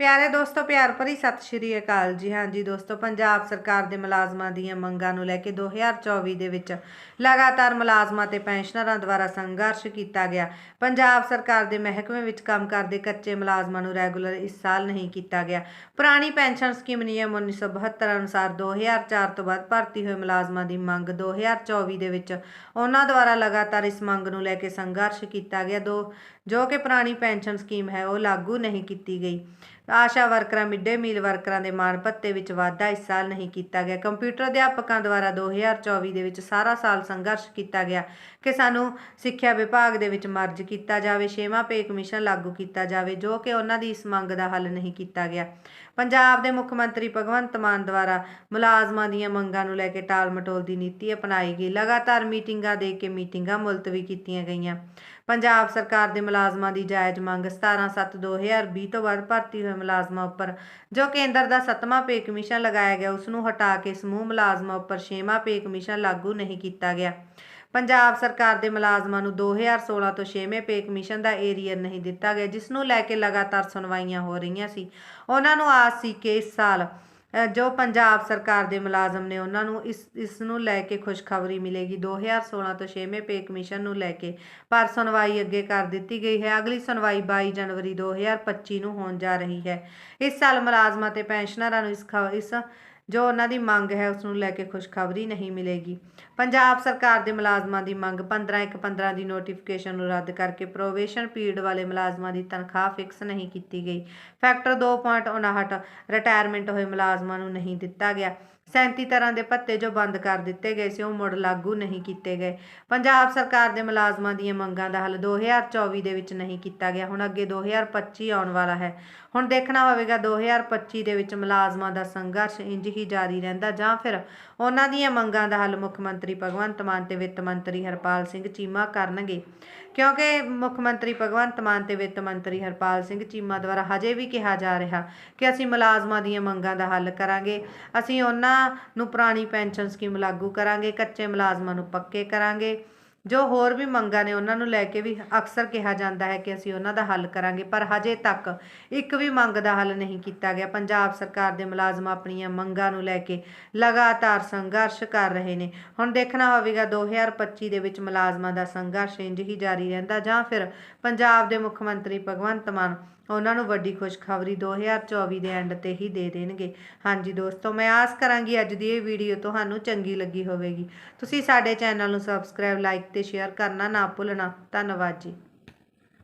ਪਿਆਰੇ ਦੋਸਤੋ, ਪਿਆਰ ਭਰੀ ਸਤਿ ਸ਼੍ਰੀ ਅਕਾਲ ਜੀ। ਹਾਂ ਜੀ ਦੋਸਤੋ, ਪੰਜਾਬ ਸਰਕਾਰ ਦੇ ਮੁਲਾਜ਼ਮਾਂ ਦੀਆਂ ਮੰਗਾਂ ਨੂੰ ਲੈ ਕੇ 2024 ਦੇ ਵਿੱਚ ਲਗਾਤਾਰ ਮੁਲਾਜ਼ਮਾਂ ਤੇ ਪੈਨਸ਼ਨਰਾਂ ਦੁਆਰਾ ਸੰਘਰਸ਼ ਕੀਤਾ ਗਿਆ। ਪੰਜਾਬ ਸਰਕਾਰ ਦੇ ਮਹਿਕਮੇ ਵਿੱਚ ਕੰਮ ਕਰਦੇ ਕੱਚੇ ਮੁਲਾਜ਼ਮਾਂ ਨੂੰ ਰੈਗੂਲਰ ਇਸ ਸਾਲ ਨਹੀਂ ਕੀਤਾ ਗਿਆ। ਪੁਰਾਣੀ ਪੈਨਸ਼ਨ ਸਕੀਮ ਨਿਯਮ 1972 ਅਨੁਸਾਰ 2004 ਤੋਂ ਬਾਅਦ ਭਰਤੀ ਹੋਏ ਮੁਲਾਜ਼ਮਾਂ ਦੀ ਮੰਗ 2024 ਦੇ ਵਿੱਚ ਉਹਨਾਂ ਦੁਆਰਾ ਲਗਾਤਾਰ ਇਸ ਮੰਗ ਨੂੰ ਲੈ ਕੇ ਸੰਘਰਸ਼ ਕੀਤਾ ਗਿਆ। ਦੋ ਜੋ ਕਿ ਪੁਰਾਣੀ ਪੈਨਸ਼ਨ ਸਕੀਮ ਹੈ, ਉਹ ਲਾਗੂ ਨਹੀਂ ਕੀਤੀ ਗਈ। ਆਸ਼ਾ ਵਰਕਰਾਂ, ਮਿੱਡੇ ਮੀਲ ਵਰਕਰਾਂ ਦੇ ਮਾਣ ਭੱਤੇ ਵਿੱਚ ਵਾਧਾ ਇਸ ਸਾਲ ਨਹੀਂ ਕੀਤਾ ਗਿਆ। ਕੰਪਿਊਟਰ ਅਧਿਆਪਕਾਂ ਦੁਆਰਾ 2024 ਦੇ ਵਿੱਚ ਸਾਰਾ ਸਾਲ ਸੰਘਰਸ਼ ਕੀਤਾ ਗਿਆ ਕਿ ਸਾਨੂੰ ਸਿੱਖਿਆ ਵਿਭਾਗ ਦੇ ਵਿੱਚ ਮਰਜ ਕੀਤਾ ਜਾਵੇ, ਛੇਵਾਂ ਪੇ ਕਮਿਸ਼ਨ ਲਾਗੂ ਕੀਤਾ ਜਾਵੇ, ਜੋ ਕਿ ਉਹਨਾਂ ਦੀ ਇਸ ਮੰਗ ਦਾ ਹੱਲ ਨਹੀਂ ਕੀਤਾ ਗਿਆ। ਪੰਜਾਬ ਦੇ ਮੁੱਖ ਮੰਤਰੀ ਭਗਵੰਤ ਮਾਨ ਦੁਆਰਾ ਮੁਲਾਜ਼ਮਾਂ ਦੀਆਂ ਮੰਗਾਂ ਨੂੰ ਲੈ ਕੇ ਟਾਲ ਮਟੋਲ ਦੀ ਨੀਤੀ ਅਪਣਾਈ ਗਈ। ਲਗਾਤਾਰ ਮੀਟਿੰਗਾਂ ਦੇ ਕੇ ਮੀਟਿੰਗਾਂ ਮੁਲਤਵੀ ਕੀਤੀਆਂ ਗਈਆਂ। ਪੰਜਾਬ ਸਰਕਾਰ ਦੇ ਮੁਲਾਜ਼ਮਾਂ ਦੀ ਜਾਇਜ਼ ਮੰਗ 17/7/2020 ਤੋਂ ਬਾਅਦ ਭਰਤੀ ਹੋਏ ਮੁਲਾਜ਼ਮਾਂ ਉੱਪਰ, ਜੋ ਕੇਂਦਰ ਦਾ ਸੱਤਵਾਂ ਪੇ ਕਮਿਸ਼ਨ ਲਗਾਇਆ ਗਿਆ, ਉਸ ਨੂੰ ਹਟਾ ਕੇ ਸਮੂਹ ਮੁਲਾਜ਼ਮਾਂ ਉੱਪਰ ਛੇਵਾਂ ਪੇ ਕਮਿਸ਼ਨ ਲਾਗੂ ਨਹੀਂ ਕੀਤਾ ਗਿਆ। ਪੰਜਾਬ ਸਰਕਾਰ ਦੇ ਮੁਲਾਜ਼ਮਾਂ ਨੂੰ 2016 ਤੋਂ 6ਵੇਂ ਪੇ ਕਮਿਸ਼ਨ ਦਾ ਏਰੀਅਰ ਨਹੀਂ ਦਿੱਤਾ ਗਿਆ, ਜਿਸ ਨੂੰ ਲੈ ਕੇ ਲਗਾਤਾਰ ਸੁਣਵਾਈਆਂ ਹੋ ਰਹੀਆਂ ਸੀ। ਉਹਨਾਂ ਨੂੰ ਆਸ ਸੀ ਕਿ ਇਸ ਸਾਲ ਜੋ ਪੰਜਾਬ ਸਰਕਾਰ ਦੇ ਮੁਲਾਜ਼ਮ ਨੇ ਉਹਨਾਂ ਨੂੰ ਇਸ ਇਸ ਨੂੰ ਲੈ ਕੇ ਖੁਸ਼ਖਬਰੀ ਮਿਲੇਗੀ। 2016 ਤੋਂ 6ਵੇਂ ਪੇ ਕਮਿਸ਼ਨ ਨੂੰ ਲੈ ਕੇ ਪਰ ਸੁਣਵਾਈ ਅੱਗੇ ਕਰ ਦਿੱਤੀ ਗਈ ਹੈ। ਅਗਲੀ ਸੁਣਵਾਈ 22 ਜਨਵਰੀ 2025 ਨੂੰ ਹੋਣ ਜਾ ਰਹੀ ਹੈ। ਇਸ ਸਾਲ ਮੁਲਾਜ਼ਮਾਂ ਤੇ ਪੈਨਸ਼ਨਰਾਂ ਨੂੰ ਇਸ ਖ- ਇਸ ਜੋ ਉਹਨਾਂ ਦੀ ਮੰਗ ਹੈ ਉਸ ਨੂੰ ਲੈ ਕੇ ਖੁਸ਼ਖਬਰੀ ਨਹੀਂ ਮਿਲੇਗੀ। ਪੰਜਾਬ ਸਰਕਾਰ ਦੇ ਮੁਲਾਜ਼ਮਾਂ ਦੀ ਮੰਗ 15 ਇੱਕ 15 ਦੀ ਨੋਟੀਫਿਕੇਸ਼ਨ ਨੂੰ ਰੱਦ ਕਰਕੇ ਪ੍ਰੋਵੇਸ਼ਨ ਪੀਰੀਅਡ ਵਾਲੇ ਮੁਲਾਜ਼ਮਾਂ ਦੀ ਤਨਖਾਹ ਫਿਕਸ ਨਹੀਂ ਕੀਤੀ ਗਈ। ਫੈਕਟਰ 2.59 ਰਿਟਾਇਰਮੈਂਟ ਹੋਏ ਮੁਲਾਜ਼ਮਾਂ ਨੂੰ ਨਹੀਂ ਦਿੱਤਾ ਗਿਆ। 37 ਤਰ੍ਹਾਂ ਦੇ ਭੱਤੇ ਜੋ ਬੰਦ ਕਰ ਦਿੱਤੇ ਗਏ ਸੀ, ਉਹ ਮੁੜ ਲਾਗੂ ਨਹੀਂ ਕੀਤੇ ਗਏ। ਪੰਜਾਬ ਸਰਕਾਰ ਦੇ ਮੁਲਾਜ਼ਮਾਂ ਦੀਆਂ ਮੰਗਾਂ ਦਾ ਹੱਲ 2024 ਦੇ ਵਿੱਚ ਨਹੀਂ ਕੀਤਾ ਗਿਆ। ਹੁਣ ਅੱਗੇ 2025 ਆਉਣ ਵਾਲਾ ਹੈ। ਹੁਣ ਦੇਖਣਾ ਹੋਵੇਗਾ 2025 ਦੇ ਵਿੱਚ ਮੁਲਾਜ਼ਮਾਂ ਦਾ ਸੰਘਰਸ਼ ਇੰਜ ਹੀ ਜਾਰੀ ਰਹਿੰਦਾ ਜਾਂ ਫਿਰ ਉਹਨਾਂ ਦੀਆਂ ਮੰਗਾਂ ਦਾ ਹੱਲ ਮੁੱਖ ਮੰਤਰੀ ਭਗਵੰਤ ਮਾਨ ਤੇ ਵਿੱਤ ਮੰਤਰੀ ਹਰਪਾਲ ਸਿੰਘ ਚੀਮਾ ਕਰਨਗੇ। ਕਿਉਂਕਿ ਮੁੱਖ ਮੰਤਰੀ ਭਗਵੰਤ ਮਾਨ ਤੇ ਵਿੱਤ ਮੰਤਰੀ ਹਰਪਾਲ ਸਿੰਘ ਚੀਮਾ ਦੁਆਰਾ ਹਜੇ ਵੀ ਕਿਹਾ ਜਾ ਰਿਹਾ ਕਿ ਅਸੀਂ ਮੁਲਾਜ਼ਮਾਂ ਦੀਆਂ ਮੰਗਾਂ ਦਾ ਹੱਲ ਕਰਾਂਗੇ। ਅਸੀਂ ਉਹਨਾਂ ਨੂੰ ਪੁਰਾਣੀ ਪੈਨਸ਼ਨ ਸਕੀਮ ਲਾਗੂ ਕਰਾਂਗੇ, ਕੱਚੇ ਮੁਲਾਜ਼ਮਾਂ ਨੂੰ ਪੱਕੇ ਕਰਾਂਗੇ। ਜੋ ਹੋਰ ਵੀ ਮੰਗਾਂ ਨੇ, ਉਹਨਾਂ ਨੂੰ ਲੈ ਕੇ ਵੀ ਅਕਸਰ ਕਿਹਾ ਜਾਂਦਾ ਹੈ ਕਿ ਅਸੀਂ ਉਹਨਾਂ ਦਾ ਹੱਲ ਕਰਾਂਗੇ, ਪਰ ਹਜੇ ਤੱਕ ਇੱਕ ਵੀ ਮੰਗ ਦਾ ਹੱਲ ਨਹੀਂ ਕੀਤਾ ਗਿਆ। ਪੰਜਾਬ ਸਰਕਾਰ ਦੇ ਮੁਲਾਜ਼ਮ ਆਪਣੀਆਂ ਮੰਗਾਂ ਨੂੰ ਲੈ ਕੇ ਲਗਾਤਾਰ ਸੰਘਰਸ਼ ਕਰ ਰਹੇ ਨੇ। ਹੁਣ ਦੇਖਣਾ ਹੋਵੇਗਾ 2025 ਦੇ ਵਿੱਚ ਮੁਲਾਜ਼ਮਾਂ ਦਾ ਸੰਘਰਸ਼ ਇੰਜ ਹੀ ਜਾਰੀ ਰਹਿੰਦਾ ਜਾਂ ਫਿਰ ਪੰਜਾਬ ਦੇ ਮੁੱਖ ਮੰਤਰੀ ਭਗਵੰਤ ਮਾਨ ਉਹਨਾਂ ਨੂੰ ਵੱਡੀ ਖੁਸ਼ਖਬਰੀ 2024 ਦੇ ਐਂਡ ਤੇ ਹੀ ਦੇ ਦੇਣਗੇ। ਹਾਂਜੀ ਦੋਸਤੋ, ਮੈਂ ਆਸ ਕਰਾਂਗੀ ਅੱਜ ਦੀ ਇਹ ਵੀਡੀਓ ਤੁਹਾਨੂੰ ਚੰਗੀ ਲੱਗੀ ਹੋਵੇਗੀ। ਤੁਸੀਂ ਸਾਡੇ ਚੈਨਲ ਨੂੰ ਸਬਸਕ੍ਰਾਈਬ ਲਾਈਕ ਤੇ ਸ਼ੇਅਰ ਕਰਨਾ ਨਾ ਭੁੱਲਣਾ। ਧੰਨਵਾਦ ਜੀ।